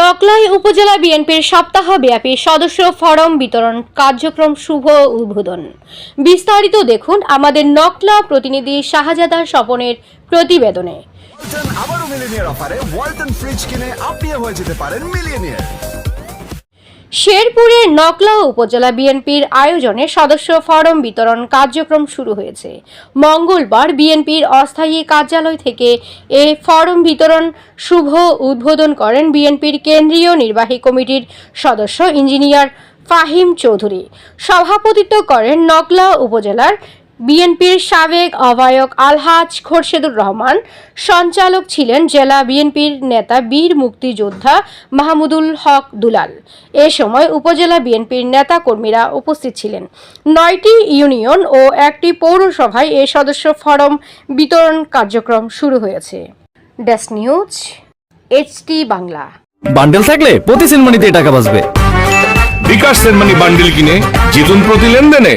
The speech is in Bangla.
নকলাই উপজেলা বিএনপির সপ্তাহব্যাপী সদস্য ফরম বিতরণ কার্যক্রম শুভ উদ্বোধন। বিস্তারিত দেখুন আমাদের নকলা প্রতিনিধি শাহজাদা স্বপনের প্রতিবেদনে। আবারও মিলিনিয়ার অফারে ফ্রিজ কিনে আপনিও হয়ে যেতে পারেন শেরপুরের নকলা উপজেলা বিএনপির আয়োজনে সদস্য ফরম বিতরণ কার্যক্রম শুরু হয়েছে। মঙ্গলবার বিএনপির অস্থায়ী কার্যালয় থেকে এ ফরম বিতরণ শুভ উদ্বোধন করেন বিএনপির কেন্দ্রীয় নির্বাহী কমিটির সদস্য ইঞ্জিনিয়ার ফাহিম চৌধুরী। সভাপতিত্ব করেন নকলা উপজেলার বিএনপির সাবেক আহ্বায়ক আলহাজ খোরশেদুর রহমান সঞ্চালক ছিলেন জেলা বিএনপির নেতা বীর মুক্তিযোদ্ধা মাহমুদুল হক দুলাল। এ সময় উপজেলা বিএনপির নেতা কর্মীরা উপস্থিত ছিলেন। নয়টি ইউনিয়ন ও একটি পৌরসভায় এ সদস্য ফরম বিতরণ কার্যক্রম শুরু হয়েছে। Desk news HT Bangla. Bundle থাকলে প্রতি সিনেমানিতে টাকা বাঁচবে। বিকাশ সেনমানি বান্ডিল কিনে জিতুন প্রতি লেনদেনে।